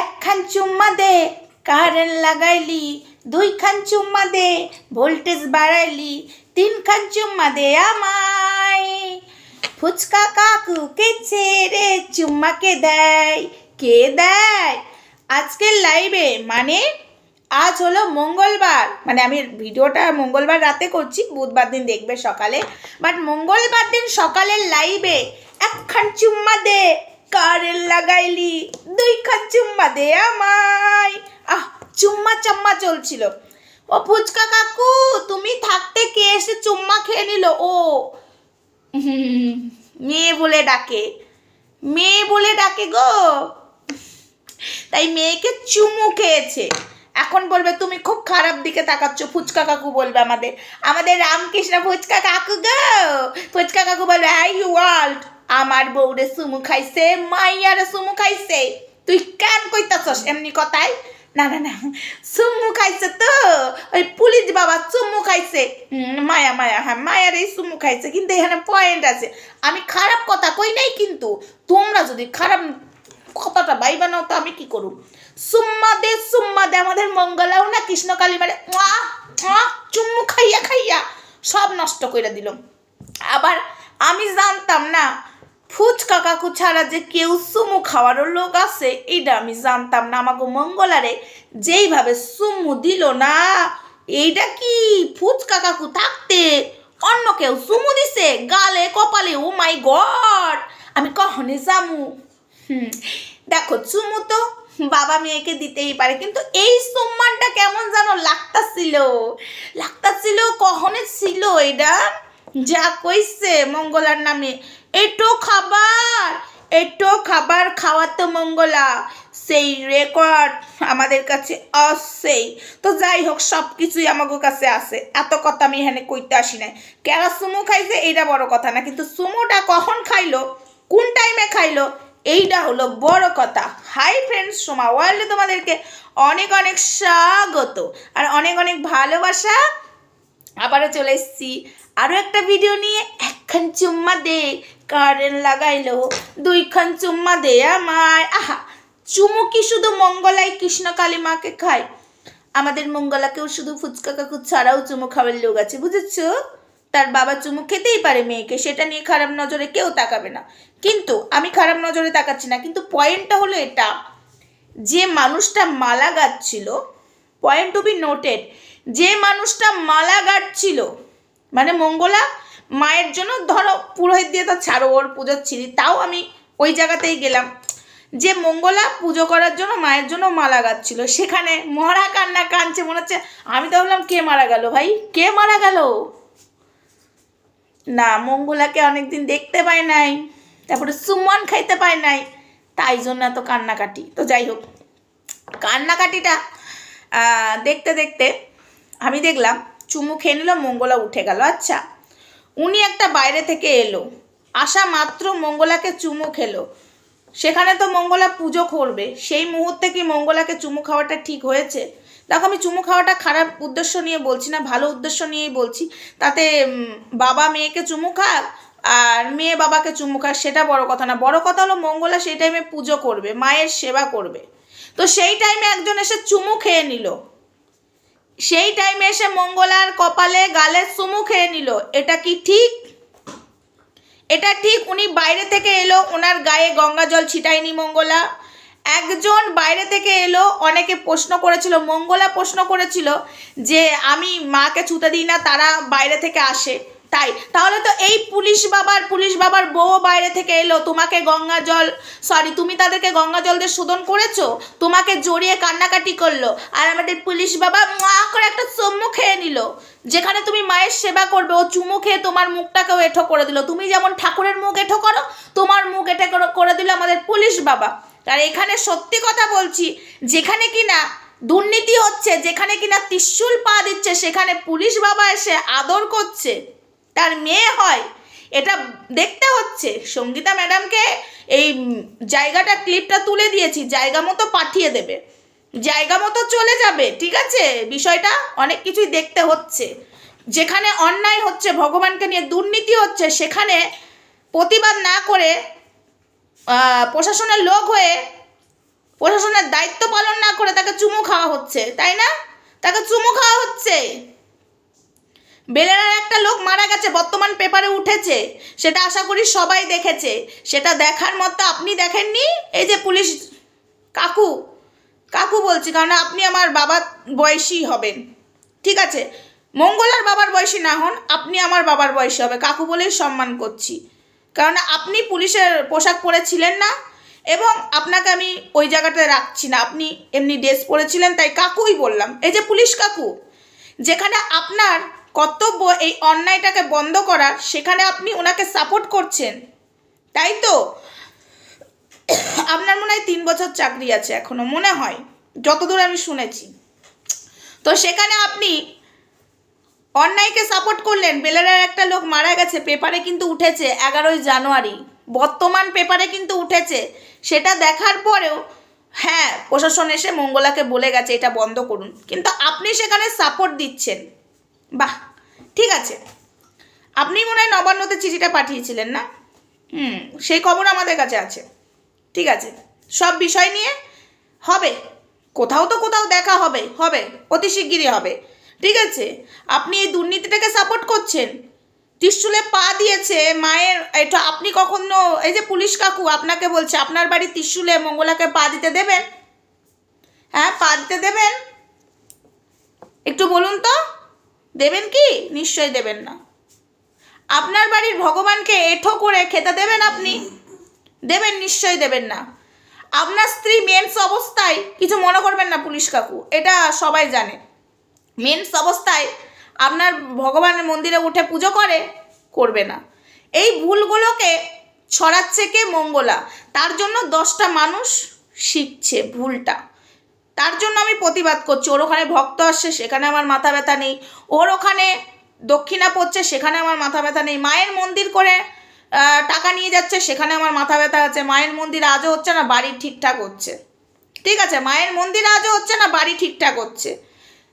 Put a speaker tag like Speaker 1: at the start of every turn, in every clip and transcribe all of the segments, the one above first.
Speaker 1: একখান চুম্মা দে, কারেন্ট লাগাইলি, দুইখান চুম্মা দে, ভোল্টেজ বাড়াইলি, তিনখান চুম্মা দে আমায়। ফুচকা কাকু কে ছেড়ে চুম্মাকে দেয়? কে দেয়? আজকের লাইভে মানে আজ হলো মঙ্গলবার। মানে আমি ভিডিওটা মঙ্গলবার রাতে করছি, বুধবার দিন দেখবে সকালে। বাট মঙ্গলবার দিন সকালের লাইভে একখান চুম্মা দে। কারেল লাগাইলি? দুইখান চুম্মা দে আমায়। আহ, চুম্মা চাম্মা চলছিল। ও ফুচকা কাকু, তুমি থাকতে কে এসে চুম্মা খেয়ে নিল? ও। মেয়ে বলে ডাকে। মেয়ে বলে ডাকে গো। তাই মেয়েকে চুমু খেয়েছে। এখন বলবে, তুমি খুব খারাপ দিকে তাকাচ্ছ ফুচকা কাকু বলবে আমাদের। আমাদের রামকৃষ্ণ ফুচকা কাকু গো। ফুচকা কাকু বলবে আই ইউ ওয়ার্ল্ড আমার বউরে সুমু খাইছে, মাইয়ারে সুমু খাইছে। তুই কেন কইতাছস এমনি কথাই না না না সুমু খাইছে তো। ওই পুলিশ বাবা চুমু খাইছে। মায়া মায়া হ্যাঁ মায়ার এই চুমু খাইছে, কিন্তু এখানে পয়েন্ট আছে। আমি খারাপ কথা কই নাই কিন্তু, তোমরা যদি খারাপ কথাটা বাই বানাও তো আমি কি করব? সুম্মা দে সুম্মা দে, আমাদের মঙ্গলাও না কৃষ্ণকালী মানে চুম্মু খাইয়া খাইয়া সব নষ্ট করে দিল। আবার আমি জানতাম না ফুচকা কাকু ছাড়া যে কেউ সুমু খাওয়ারও লোক আছে, এইটা আমি জানতাম না। আমাকে মঙ্গলারে যেইভাবে সুমু দিল না, এইটা কি ফুচকা কাকু থাকতে অন্য কেউ সুমু দিছে? গালে, কপালে, ও মাই গড! আমি কখনই জামু। হুম, দেখো চুমু তো বাবা মেয়েকে দিতেই পারে, কিন্তু এই সম্মানটা কেমন যেন লাগতাছিল। লাগতাছিল, কখনে ছিল এটা? যা কইছে মঙ্গলার নামে। এটো খাবার এটো খাবার খাওয়াতো মঙ্গলা। সেই রেকর্ড আমাদের কাছে আসছেই। তো যাই হোক সব কিছুই আমাদের কাছে আছে। এত কথা আমি এখানে কইতে আসি নাই। কেরা সুমো খাইছে এইটা বড় কথা না। কিন্তু সুমোটা কখন খাইলো, কোন টাইমে খাইলো এইটা হলো বড় কথা। হাই ফ্রেন্ডস, সোমা ওয়ার্ল্ডে তোমাদেরকে অনেক অনেক স্বাগত। আর অনেক অনেক ভালোবাসা। আবারও চলে এসেছি আরও একটা ভিডিও নিয়ে। একখান চুম্মা দে। কারেন্ট লাগাইলো দুইখান চুম্মা দেয়া মায় আহা, চুমু কি শুধু মঙ্গলাই কৃষ্ণ কালী মাকে খায়? আমাদের মঙ্গলাকেও শুধু ফুচকা কাকু ছাড়াও চুমু খাওয়ার লোক আছে, বুঝেছ? তার বাবা চুমু খেতেই পারে মেয়েকে, সেটা নিয়ে খারাপ নজরে কেউ তাকাবে না। কিন্তু আমি খারাপ নজরে তাকাচ্ছি না, কিন্তু পয়েন্টটা হলো এটা। যে মানুষটা মালা গাচ্ছিল পয়েন্ট টু বি নোটেড, যে মানুষটা মালা গাচ্ছিল মানে মঙ্গলা মায়ের জন্য ধরো পুরোহিত দিয়ে তো ছাড়ো, ওর পুজোর ছিলি তাও আমি ওই জায়গাতেই গেলাম। যে মঙ্গলা পুজো করার জন্য মায়ের জন্য মালা গাচ্ছিল, সেখানে মরা কান্না কাঁদছে, মনে হচ্ছে আমি তো বললাম কে মারা গেল ভাই? কে মারা গেল? না, মঙ্গলাকে অনেকদিন দেখতে পাই নাই, তারপরে সুমন খাইতে পায় নাই, তাই জন্য এত কান্নাকাটি। তো যাই হোক, কান্নাকাটিটা দেখতে দেখতে আমি দেখলাম চুমু খেয়ে নিল, মঙ্গলা উঠে গেল। আচ্ছা উনি একটা বাইরে থেকে এলো। আসা মাত্র মঙ্গলাকে চুমু খেলো। সেখানে তো মঙ্গলা পুজো করবে। সেই মুহূর্তে কি মঙ্গলাকে চুমু খাওয়াটা ঠিক হয়েছে? দেখো, আমি চুমু খাওয়াটা খারাপ উদ্দেশ্য নিয়ে বলছি না, ভালো উদ্দেশ্য নিয়েই বলছি। তাতে বাবা মেয়েকে চুমু খাক আর মেয়ে বাবাকে চুমু খাক, সেটা বড় কথা না। বড় কথা হলো মঙ্গলা সেই টাইমে পুজো করবে, মায়ের সেবা করবে। তো সেই টাইমে একজন এসে চুমু খেয়ে নিল। সেই টাইমে এসে মঙ্গলার কপালে গালে সুমু খেয়ে নিল। এটা কি ঠিক? এটা ঠিক, উনি বাইরে থেকে এলো, ওনার গায়ে গঙ্গা জল ছিটায়নি মঙ্গলা। একজন বাইরে থেকে এলো, অনেকে প্রশ্ন করেছিল, মঙ্গলা প্রশ্ন করেছিল যে, আমি মাকে ছুতে দিই না, তারা বাইরে থেকে আসে। তাই। তাহলে তো এই পুলিশ বাবার পুলিশ বাবার বউ বাইরে থেকে এলো, তোমাকে গঙ্গা জল সরি তুমি তাদেরকে গঙ্গা জল দিয়ে শোধন করেছ? তোমাকে জড়িয়ে কান্নাকাটি করল। আর আমাদের পুলিশ বাবা মা করে একটা চুমু খেয়ে নিল। যেখানে তুমি মায়ের সেবা করবে, ও চুমু খেয়ে তোমার মুখটাকেও এঠো করে দিল। তুমি যেমন ঠাকুরের মুখ এঠো করো, তোমার মুখ এঠে করে- করে দিল আমাদের পুলিশ বাবা। আর এখানে সত্যি কথা বলছি, যেখানে কি না দুর্নীতি হচ্ছে, যেখানে কিনা ত্রিশুল পা দিচ্ছে, সেখানে পুলিশ বাবা এসে আদর করছে। তার মেয়ে হয়। এটা দেখতে হচ্ছে। সঙ্গীতা ম্যাডামকে এই জায়গাটা, ক্লিপটা তুলে দিয়েছি। জায়গা মতো পাঠিয়ে দেবে। জায়গা মতো চলে যাবে, ঠিক আছে? বিষয়টা অনেক কিছুই দেখতে হচ্ছে। যেখানে অন্যায় হচ্ছে, ভগবানকে নিয়ে দুর্নীতি হচ্ছে, সেখানে প্রতিবাদ না করে প্রশাসনের লোক হয়ে প্রশাসনের দায়িত্ব পালন না করে তাকে চুমু খাওয়া হচ্ছে, তাই না? তাকে চুমু খাওয়া হচ্ছে। বেলেরার একটা লোক মারা গেছে, বর্তমান পেপারে উঠেছে। সেটা আশা করি সবাই দেখেছে। সেটা দেখার মতো আপনি দেখেননি? এই যে পুলিশ কাকু কাকু বলছি, কারণ আপনি আমার বাবার বয়সী হবেন। ঠিক আছে? মঙ্গলার বাবার বয়সী না হন, আপনি আমার বাবার বয়সী হবে, কাকু বলেই সম্মান করছি। কারণ আপনি পুলিশের পোশাক পরেছিলেন না, এবং আপনাকে আমি ওই জায়গাটায় রাখছি না। আপনি এমনি ড্রেস পরেছিলেন, তাই কাকুই বললাম। এই যে পুলিশ কাকু, যেখানে আপনার কর্তব্য এই অন্যায়টাকে বন্ধ করার, সেখানে আপনি ওনাকে সাপোর্ট করছেন। তাই তো? আপনার মনে হয় তিন বছর চাকরি আছে এখনও, মনে হয়, যতদূর আমি শুনেছি। তো সেখানে আপনি অন্যায়কে সাপোর্ট করলেন, বেলেরার একটা লোক মারা গেছে, পেপারে কিন্তু উঠেছে, এগারোই জানুয়ারি। বর্তমান পেপারে কিন্তু উঠেছে। সেটা দেখার পরেও হ্যাঁ প্রশাসন এসে মঙ্গলাকে বলে গেছে, এটা বন্ধ করুন। কিন্তু আপনি সেখানে সাপোর্ট দিচ্ছেন। বাহ, ঠিক আছে। আপনি মনে হয় নবান্নতে চিঠিটা পাঠিয়েছিলেন না? হুম, সেই খবর আমাদের কাছে আছে। ঠিক আছে, সব বিষয় নিয়ে হবে। কোথাও তো কোথাও দেখা হবে হবে, অতি শিগগিরই হবে। ঠিক আছে, আপনি এই দুর্নীতিটাকে সাপোর্ট করছেন। ত্রিশুলে পা দিয়েছে মায়ের, এটা আপনি কখনো, এই যে পুলিশ কাকু আপনাকে বলছে, আপনার বাড়ি ত্রিশুলে মঙ্গলাকে পা দিতে দেবেন? হ্যাঁ পা দিতে দেবেন? একটু বলুন তো। দেবেন কি? নিশ্চয় দেবেন না। আপনার বাড়ির ভগবানকে এঠো করে খেতে দেবেন আপনি? দেবেন, নিশ্চয় দেবেন না। আপনার স্ত্রী মেন্স অবস্থায় কিছু মনে করবেন না পুলিশ কাকু, এটা সবাই জানে। মেন্স অবস্থায় আপনার ভগবানের মন্দিরে উঠে পুজো করে, করবে না। এই ভুলগুলোকে ছড়াচ্ছে কে মঙ্গলা? তার জন্য দশটা মানুষ শিখছে ভুলটা। তার জন্য আমি প্রতিবাদ করছি। ওর ওখানে ভক্ত আসছে, সেখানে আমার মাথা ব্যথা নেই। ওর ওখানে দক্ষিণা পড়ছে, সেখানে আমার মাথা ব্যথা নেই। মায়ের মন্দির করে টাকা নিয়ে যাচ্ছে, সেখানে আমার মাথা ব্যথা আছে। মায়ের মন্দির আজও হচ্ছে না, বাড়ি ঠিকঠাক হচ্ছে। ঠিক আছে, মায়ের মন্দির আজও হচ্ছে না, বাড়ি ঠিকঠাক হচ্ছে।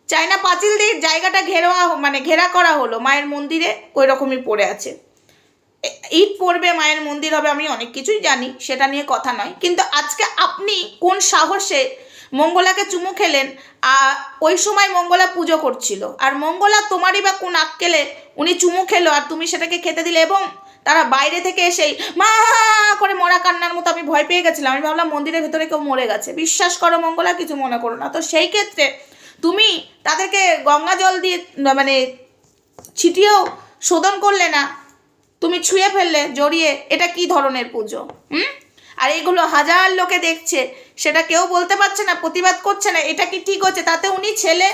Speaker 1: চাইনা পাঁচিল দিয়ে জায়গাটা ঘেরা মানে ঘেরা করা হলো। মায়ের মন্দিরে ওই রকমই পড়ে আছে। ঈদ পড়বে, মায়ের মন্দির হবে, আমি অনেক কিছুই জানি, সেটা নিয়ে কথা নয়। কিন্তু আজকে আপনি কোন সাহসে মঙ্গলাকে চুমু খেলেন আর ওই সময় মঙ্গলা পুজো করছিল। আর মঙ্গলা তোমারই বা কোন আক্কেলে উনি চুমু খেলো আর তুমি সেটাকে খেতে দিলে এবং তারা বাইরে থেকে এসেই মা করে মরা কান্নার মতো আমি ভয় পেয়ে গেছিলাম। আমি ভাবলাম মন্দিরের ভেতরে কেউ মরে গেছে। বিশ্বাস করো মঙ্গলা, কিছু মনে করো না। তো সেই ক্ষেত্রে তুমি তাদেরকে গঙ্গা জল দিয়ে মানে ছিটিয়েও শোধন করলে না, তুমি ছুঁয়ে ফেললে, জড়িয়ে। এটা কি ধরনের পুজো? হুম? আর এগুলো হাজার লোকে দেখছে সেটা কেউ বলতে পারছে না, প্রতিবাদ করছে না, এটা কি ঠিক হচ্ছে? তাতে উনি ছেলে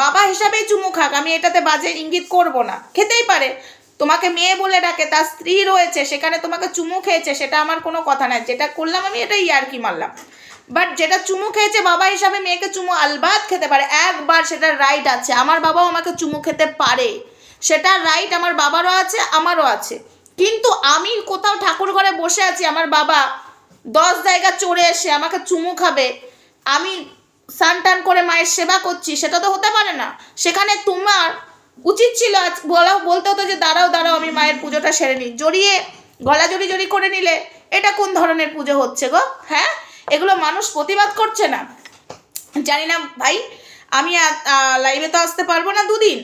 Speaker 1: বাবা হিসাবেই চুমু খাক, আমি এটাতে বাজে ইঙ্গিত করব না। খেতেই পারে। তোমাকে মেয়ে বলে ডাকে, তার স্ত্রী রয়েছে, সেখানে তোমাকে চুমু খেয়েছে, সেটা আমার কোনো কথা নাই যেটা করলাম আমি এটা ইয়ার্কি মারলাম। বাট যেটা চুমু খেয়েছে, বাবা হিসাবে মেয়েকে চুমু আলবাদ খেতে পারে। একবার সেটা রাইট আছে। আমার বাবাও আমাকে চুমু খেতে পারে। সেটা রাইট আমার বাবারও আছে, আমারও আছে। কিন্তু আমি কোথাও ঠাকুর ঘরে বসে আছি, আমার বাবা দশ জায়গা চড়ে এসে আমাকে চুমু খাবে। আমি স্নান টান করে মায়ের সেবা করছি, সেটা তো হতে পারে না। সেখানে তোমার উচিত ছিল আজ বলা বলতে হতো যে, দাঁড়াও দাঁড়াও, আমি মায়ের পুজোটা সেরে নিই। জড়িয়ে গলা জড়ি জড়ি করে নিলে এটা কোন ধরনের পুজো হচ্ছে গো? হ্যাঁ? এগুলো মানুষ প্রতিবাদ করছে না। জানি না ভাই, আমি লাইভে তো আসতে পারব না দুদিন।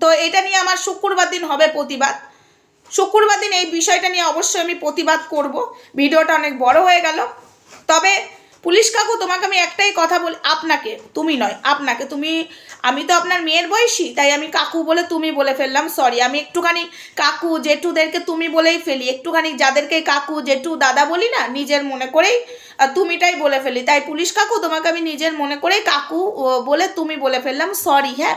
Speaker 1: তো এটা নিয়ে আমার শুক্রবার দিন হবে প্রতিবাদ। শুক্রবার দিন এই বিষয়টা নিয়ে অবশ্যই আমি প্রতিবাদ করব। ভিডিওটা অনেক বড় হয়ে গেল। তবে পুলিশ কাকু, তোমাকে আমি একটাই কথা বলি, আপনাকে, তুমি নয়, আপনাকে। তুমি, আমি তো আপনার মেয়ের বয়সী, তাই আমি কাকু বলে তুমি বলে ফেললাম সরি আমি একটুখানি কাকু, জেঠুদেরকে তুমি বলেই ফেলি। একটুখানি যাদেরকে কাকু, জেঠু, দাদা বলি না, নিজের মনে করেই তুমিটাই বলে ফেলি। তাই পুলিশ কাকু, তোমাকে আমি নিজের মনে করেই কাকু বলে তুমি বলে ফেললাম সরি হ্যাঁ?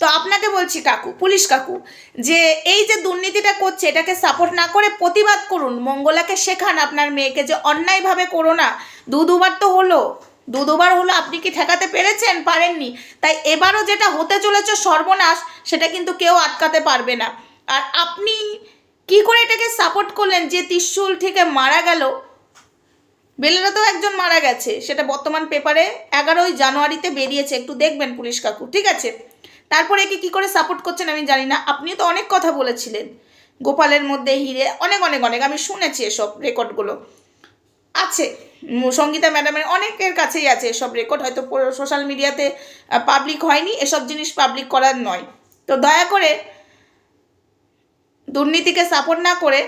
Speaker 1: তো আপনাকে বলছি কাকু, পুলিশ কাকু, যে এই যে দুর্নীতিটা করছে, এটাকে সাপোর্ট না করে প্রতিবাদ করুন। মঙ্গলাকে শেখান আপনার মেয়েকে যে অন্যায়ভাবে করো না। দু দুবার তো হলো। দু দুবার হলো আপনি কি ঠেকাতে পেরেছেন? পারেননি। তাই এবারও যেটা হতে চলেছে সর্বনাশ, সেটা কিন্তু কেউ আটকাতে পারবে না। আর আপনি কি করে এটাকে সাপোর্ট করলেন যে ত্রিশুল থেকে মারা গেল? বেলেরাতেও একজন মারা গেছে। সেটা বর্তমান পেপারে এগারোই জানুয়ারিতে বেরিয়েছে। একটু দেখবেন পুলিশ কাকু, ঠিক আছে? তারপরে একে কী করে সাপোর্ট করছেন আমি জানি না। আপনি তো অনেক কথা বলেছিলেন। গোপালের মধ্যে হিরে অনেক অনেক অনেক। আমি শুনেছি এসব রেকর্ডগুলো আছে। সঙ্গীতা ম্যাডামের অনেকের কাছেই আছে এসব রেকর্ড হয়তো সোশ্যাল মিডিয়াতে পাবলিক হয়নি। এসব জিনিস পাবলিক করার নয়। তো দয়া করে দুর্নীতিকে সাপোর্ট না করে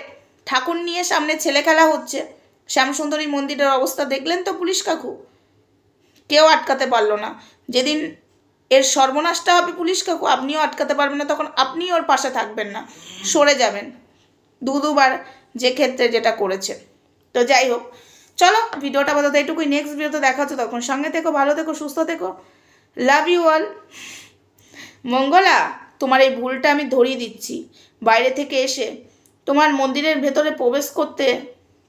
Speaker 1: ঠাকুর নিয়ে সামনে ছেলে খেলা হচ্ছে। শ্যামসুন্দরী মন্দিরের অবস্থা দেখলেন তো পুলিশ কাকু? কেউ আটকাতে পারল না। যেদিন এর সর্বনাশটা হবে পুলিশ কাকু, আপনিও আটকাতে পারবেন না, তখন আপনিও ওর পাশে থাকবেন না, সরে যাবেন। দু দুবার যে ক্ষেত্রে যেটা করেছে। তো যাই হোক, চলো ভিডিওটা আপাতত এটুকুই নেক্সট ভিডিওতে দেখা হচ্ছে, তখন সঙ্গে থেকো, ভালো থেকো, সুস্থ থেকো। লাভ ইউ অল মঙ্গলা, তোমার এই ভুলটা আমি ধরিয়ে দিচ্ছি। বাইরে থেকে এসে তোমার মন্দিরের ভেতরে প্রবেশ করতে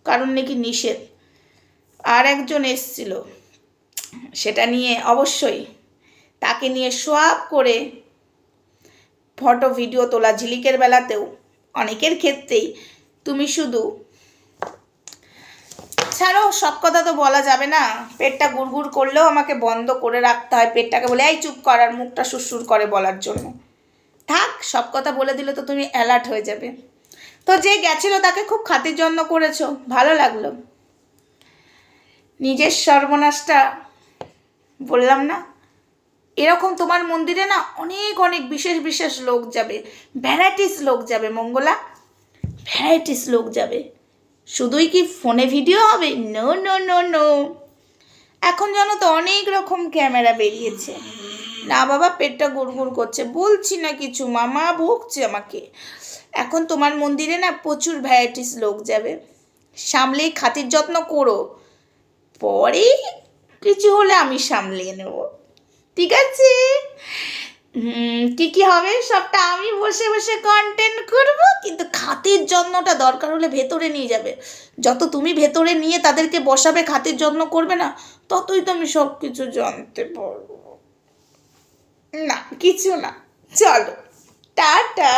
Speaker 1: কারণ নাকি নিষেধ? আর একজন এসছিল, সেটা নিয়ে অবশ্যই তাকে নিয়ে সোয়াব করে ফটো ভিডিও তোলা ঝিলিকের বেলাতেও। অনেকের ক্ষেত্রেই তুমি শুধু ছাড়ো, সব কথা তো বলা যাবে না। পেটটা গুড়গুড় করলেও আমাকে বন্ধ করে রাখতে হয় পেটটাকে বলে, এই চুপ করার মুখটা সুরসুর করে বলার জন্য। থাক, সব কথা বলে দিলে তো তুমি অ্যালার্ট হয়ে যাবে। তো যে গেছিল তাকে খুব খাতির যত্ন করেছ, ভালো লাগল। নিজের সর্বনাশটা বললাম না? এরকম তোমার মন্দিরে না অনেক অনেক বিশেষ বিশেষ লোক যাবে। ভ্যারাইটিস লোক যাবে, মঙ্গলা। ভ্যারাইটিস লোক যাবে। শুধুই কি ফোনে ভিডিও হবে? No no no no. এখন জানো তো অনেক রকম ক্যামেরা বেরিয়েছে। না বাবা, পেটটা গুড়গুড় করছে। বলছি না কিছু, মামা ভুগছে আমাকে। এখন তোমার মন্দিরে না প্রচুর ভ্যারাইটিস লোক যাবে। সামলেই খাতির যত্ন করো। পরে কিছু হলে আমি সামলিয়ে নেব। ঠিক আছে? কি কি হবে? সবটা আমি বসে বসে কন্টেন্ট করব, কিন্তু খাতির যত্নটা দরকার হলে ভেতরে নিয়ে যাবে। যত তুমি ভেতরে নিয়ে তাদেরকে বসাবে, খাতির যত্ন করবে না, ততই তো আমি সব কিছু জানতে পারব। না, কিছু না, চলো, টাটা।